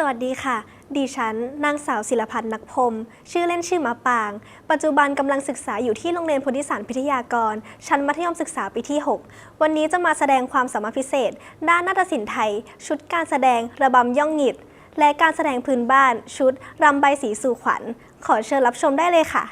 สวัสดีค่ะ ดิฉัน นางสาวศิลพันธ์นักพรมชื่อเล่นชื่อมะปาง ปัจจุบันกำลังศึกษาอยู่ที่โรงเรียนพุทธิสารพิทยากร ชั้นมัธยมศึกษาปีที่ 6 วันนี้จะมาแสดงความสามารถพิเศษ ด้านนาฏศิลป์ไทย ชุดการแสดงระบำย่องหงิด และการแสดงพื้นบ้าน ชุดรำใบสีสู่ขวัญ ขอเชิญรับชมได้เลยค่ะ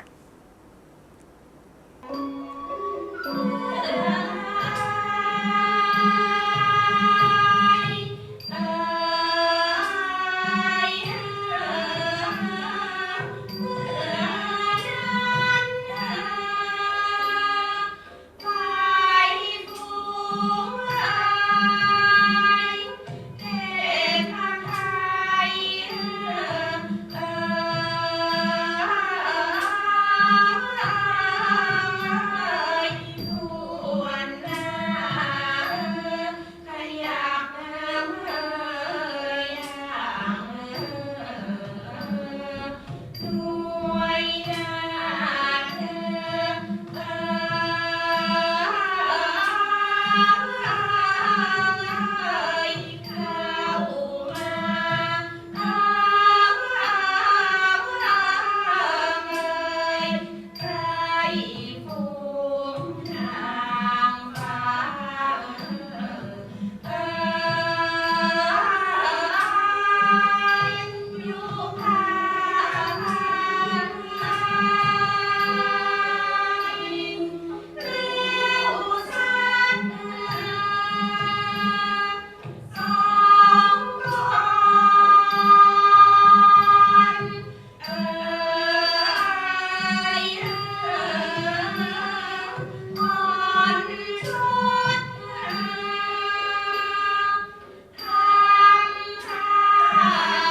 Oh. Bye.